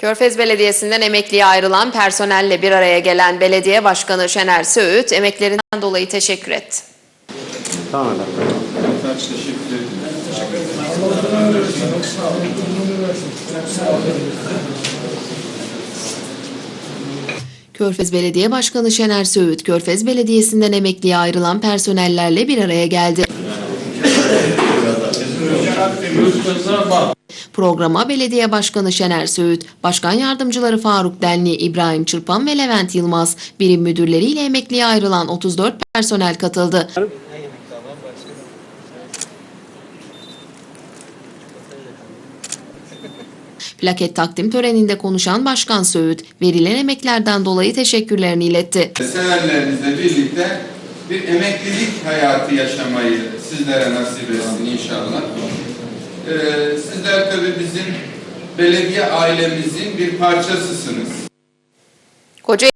Körfez Belediyesi'nden emekliye ayrılan personelle bir araya gelen belediye başkanı Şener Söğüt emeklerinden dolayı teşekkür etti. Tamam efendim. Teşekkür ederim. Körfez Belediye Başkanı Şener Söğüt, Körfez Belediyesi'nden emekliye ayrılan personellerle bir araya geldi. Programa Belediye Başkanı Şener Söğüt, Başkan Yardımcıları Faruk Denli, İbrahim Çırpan ve Levent Yılmaz, birim müdürleriyle emekliye ayrılan 34 personel katıldı. Plaket takdim töreninde konuşan Başkan Söğüt, verilen emeklerden dolayı teşekkürlerini iletti. Sevenlerinizle birlikte bir emeklilik hayatı yaşamayı sizlere nasip etsin inşallah. Ee, sizler tabii bizim belediye ailemizin bir parçasısınız. Kocaeli